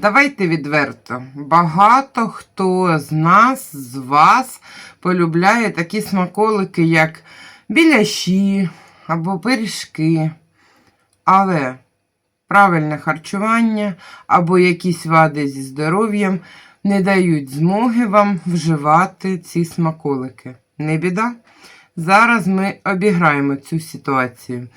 Давайте відверто. Багато хто з нас, з вас полюбляє такі смаколики, як біляші або пиріжки. Але правильне харчування або якісь вади зі здоров'ям не дають змоги вам вживати ці смаколики. Не біда? Зараз ми обіграємо цю ситуацію.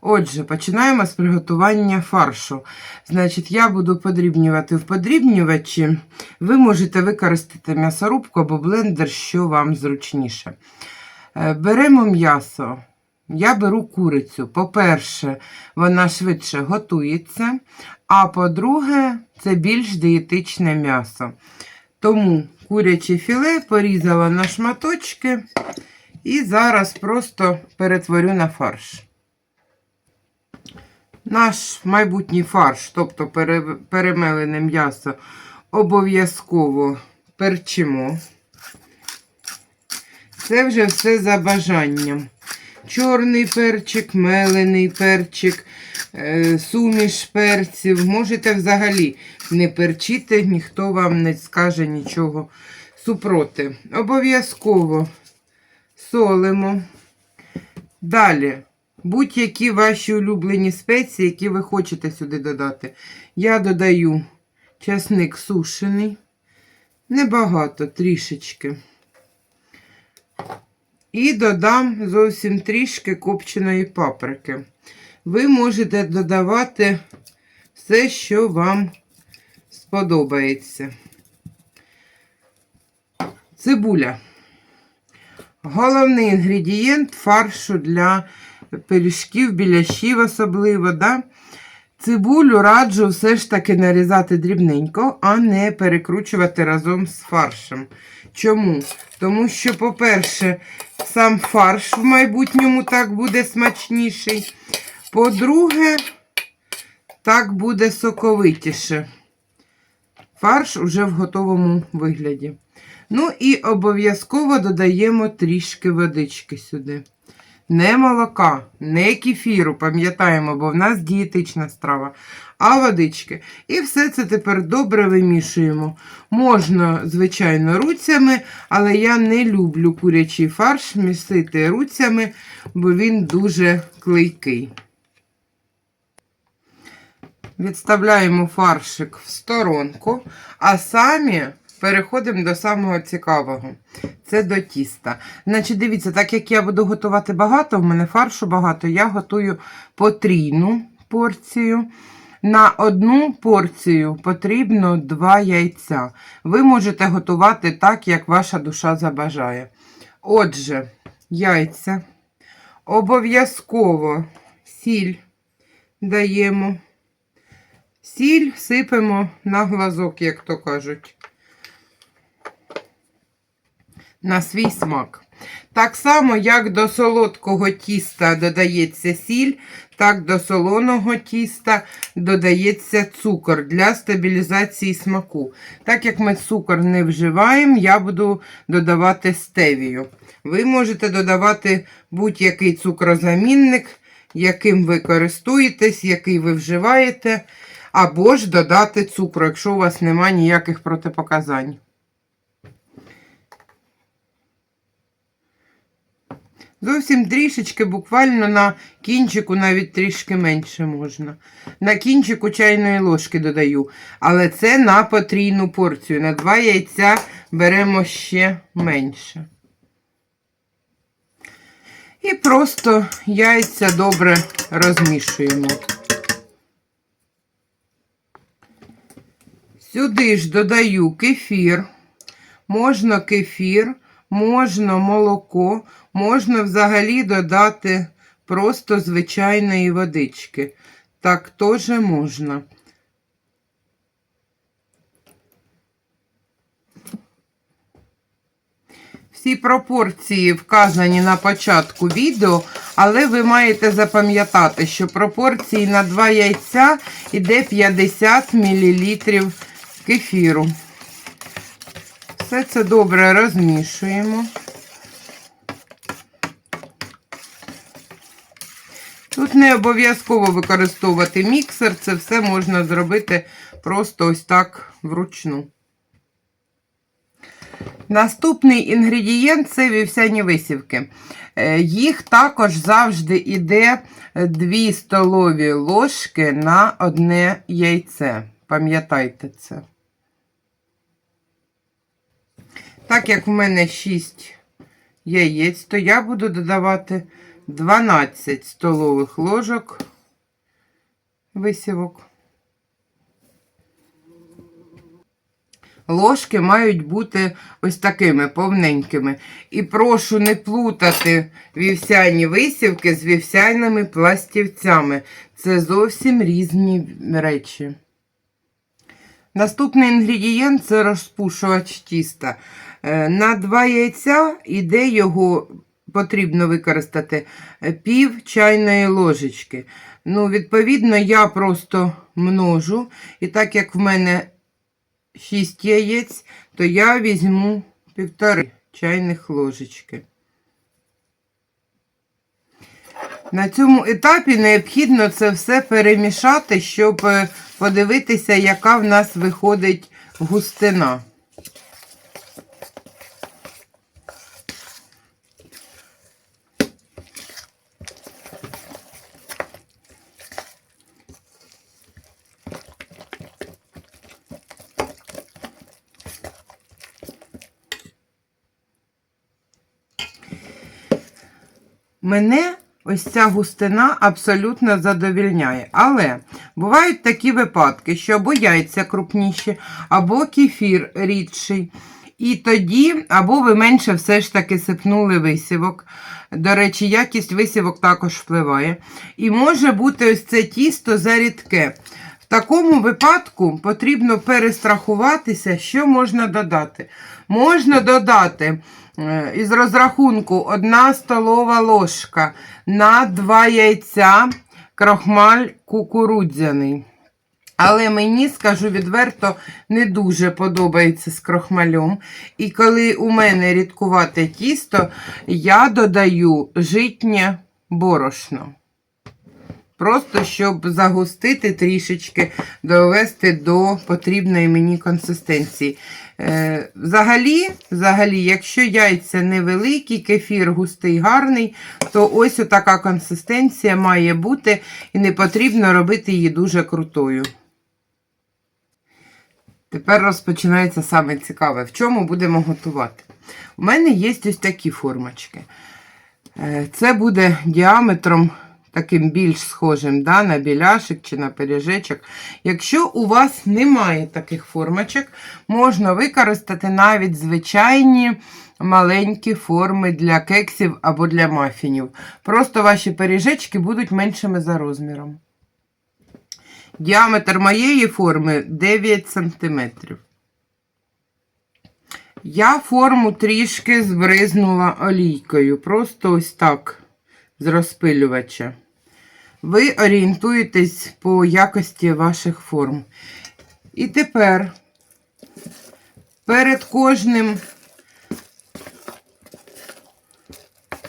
Отже, починаємо з приготування фаршу. Значить, я буду подрібнювати в подрібнювачі. Ви можете використати м'ясорубку або блендер, що вам зручніше. Е, Беремо м'ясо. Я беру курицю. По-перше, вона швидше готується, а по-друге, це більш дієтичне м'ясо. Тому куряче філе порізала на шматочки і зараз просто перетворю на фарш. Наш майбутній фарш, тобто перемелене м'ясо, обов'язково перчимо. Це вже все за бажанням. Чорний перчик, мелений перчик, е, суміш перців. Можете взагалі не перчити, ніхто вам не скаже нічого супроти. Обов'язково солимо. Далі, будь-які ваші улюблені спеції, які ви хочете сюди додати. Я додаю часник сушений. Небагато, трішечки. І додам зовсім трішки копченої паприки. Ви можете додавати все, що вам сподобається. Цибуля. Головний інгредієнт фаршу для пиріжків, біляшів особливо. Да? Цибулю раджу все ж таки нарізати дрібненько, а не перекручувати разом з фаршем. Чому? Тому що, по-перше, сам фарш в майбутньому так буде смачніший. По-друге, так буде соковитіше. Фарш уже в готовому вигляді. Ну і обов'язково додаємо трішки водички сюди. Не молока, не кефіру, пам'ятаємо, бо в нас дієтична страва, а водички. І все це тепер добре вимішуємо. Можна, звичайно, руцями, але я не люблю курячий фарш місити руцями, бо він дуже клейкий. Відставляємо фаршик в сторонку, а самі переходимо до самого цікавого. Це до тіста. Значить, дивіться, так як я буду готувати багато, в мене фаршу багато, я готую потрійну порцію. На одну порцію потрібно 2 яйця. Ви можете готувати так, як ваша душа забажає. Отже, яйця. Обов'язково сіль даємо. Сіль сипемо на глазок, як то кажуть. На свій смак. Так само, як до солодкого тіста додається сіль, так до солоного тіста додається цукор для стабілізації смаку. Так як ми цукор не вживаємо, я буду додавати стевію. Ви можете додавати будь-який цукрозамінник, яким ви користуєтесь, який ви вживаєте, або ж додати цукру, якщо у вас немає ніяких протипоказань. Зовсім трішечки, буквально на кінчику навіть трішки менше можна. На кінчику чайної ложки додаю. Але це на потрійну порцію. На два яйця беремо ще менше. І просто яйця добре розмішуємо. Сюди ж додаю кефір. Можна кефір, можна молоко, можна взагалі додати просто звичайної водички. Так теж можна. Всі пропорції вказані на початку відео, але ви маєте запам'ятати, що пропорції на 2 яйця йде 50 мл кефіру. Все це добре розмішуємо. Тут не обов'язково використовувати міксер, це все можна зробити просто ось так вручну. Наступний інгредієнт це вівсяні висівки. Е, Їх також завжди йде 2 столові ложки на одне яйце. Пам'ятайте це. Так як в мене 6 яєць, то я буду додавати 12 столових ложок висівок. Ложки мають бути ось такими повненькими. І прошу не плутати вівсяні висівки з вівсяними пластівцями. Це зовсім різні речі. Наступний інгредієнт це розпушувач тіста. Е, На два яйця іде його потрібно використати е, пів чайної ложечки. Ну, відповідно, я просто множу. І так як в мене 6 яєць, то я візьму півтори чайних ложечки. На цьому етапі необхідно це все перемішати, щоб е, подивитися, яка в нас виходить густина. Мене ось ця густина абсолютно задовільняє. Але бувають такі випадки, що або яйця крупніші, або кефір рідший. І тоді, або ви менше все ж таки сипнули висівок. До речі, якість висівок також впливає. І може бути ось це тісто зарідке. В такому випадку потрібно перестрахуватися, що можна додати. Можна додати із розрахунку 1 столова ложка на 2 яйця крохмаль кукурудзяний. Але мені, скажу відверто, не дуже подобається з крохмалем. І коли у мене рідкувате тісто, я додаю житнє борошно. Просто щоб загустити трішечки, довести до потрібної мені консистенції. Е, взагалі, взагалі, якщо яйця невеликі, кефір густий, гарний, то ось така консистенція має бути, і не потрібно робити її дуже крутою. Тепер розпочинається саме цікаве, в чому будемо готувати. У мене є ось такі формочки. Е, Це буде діаметром таким більш схожим да, на біляшик чи на пиріжечок. Якщо у вас немає таких формочок, можна використати навіть звичайні маленькі форми для кексів або для мафінів. Просто ваші пиріжечки будуть меншими за розміром. Діаметр моєї форми 9 см. Я форму трішки збризнула олійкою, просто ось так, з розпилювача. Ви орієнтуєтесь по якості ваших форм. І тепер перед кожним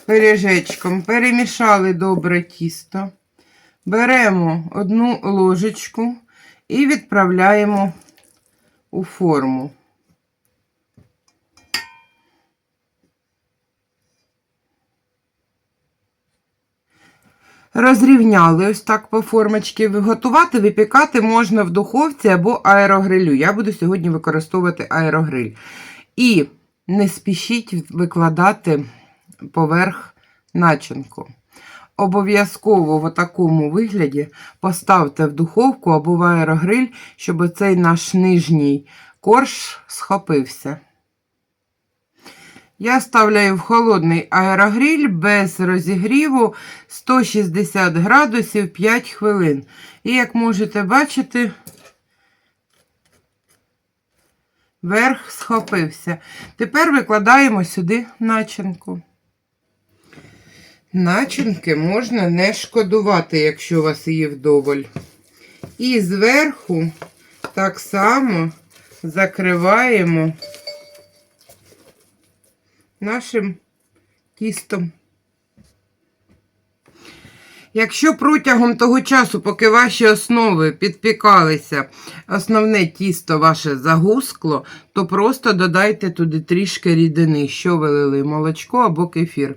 пиріжечком перемішали добре тісто. Беремо одну ложечку і відправляємо у форму. Розрівняли ось так по формочці. Готувати, випікати можна в духовці або аерогрилю. Я буду сьогодні використовувати аерогриль. І не спішіть викладати поверх начинку. Обов'язково в такому вигляді поставте в духовку або в аерогриль, щоб цей наш нижній корж схопився. Я ставляю в холодний аерогриль без розігріву 160 градусів 5 хвилин. І як можете бачити, верх схопився. Тепер викладаємо сюди начинку. Начинки можна не шкодувати, якщо у вас її вдоволь. І зверху так само закриваємо нашим тістом. Якщо протягом того часу, поки ваші основи підпікалися, основне тісто ваше загускло, то просто додайте туди трішки рідини, що ви лили, молочко або кефір.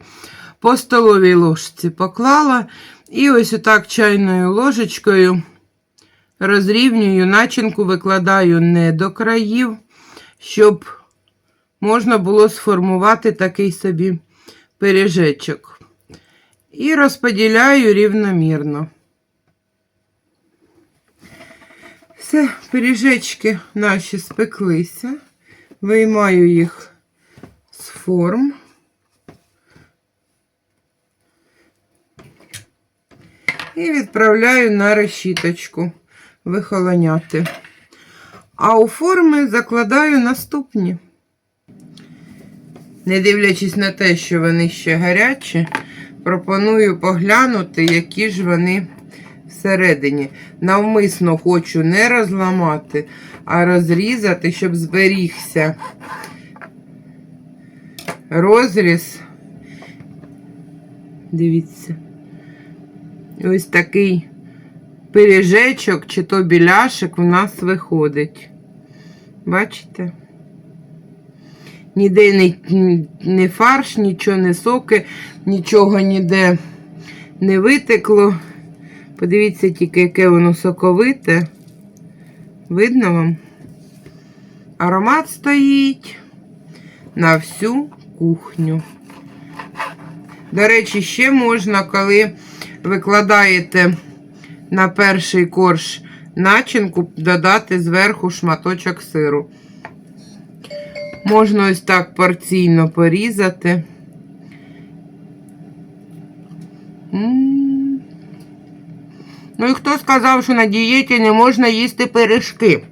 По столовій ложці поклала і ось отак чайною ложечкою розрівнюю начинку, викладаю не до країв, щоб можна було сформувати такий собі пиріжечок. І розподіляю рівномірно. Все, пиріжечки наші спеклися. Виймаю їх з форм. І відправляю на решіточку вихолоняти. А у форми закладаю наступні. Не дивлячись на те, що вони ще гарячі, пропоную поглянути, які ж вони всередині. Навмисно хочу не розламати, а розрізати, щоб зберігся розріз. Дивіться. Ось такий пиріжечок чи то біляшик в нас виходить. Бачите? Ніде не, не фарш, нічого не соки, нічого ніде не витекло. Подивіться тільки, яке воно соковите. Видно вам? Аромат стоїть на всю кухню. До речі, ще можна, коли викладаєте на перший корж начинку, додати зверху шматочок сиру. Можна ось так порційно порізати. Ну і хто сказав, що на дієті не можна їсти пиріжки?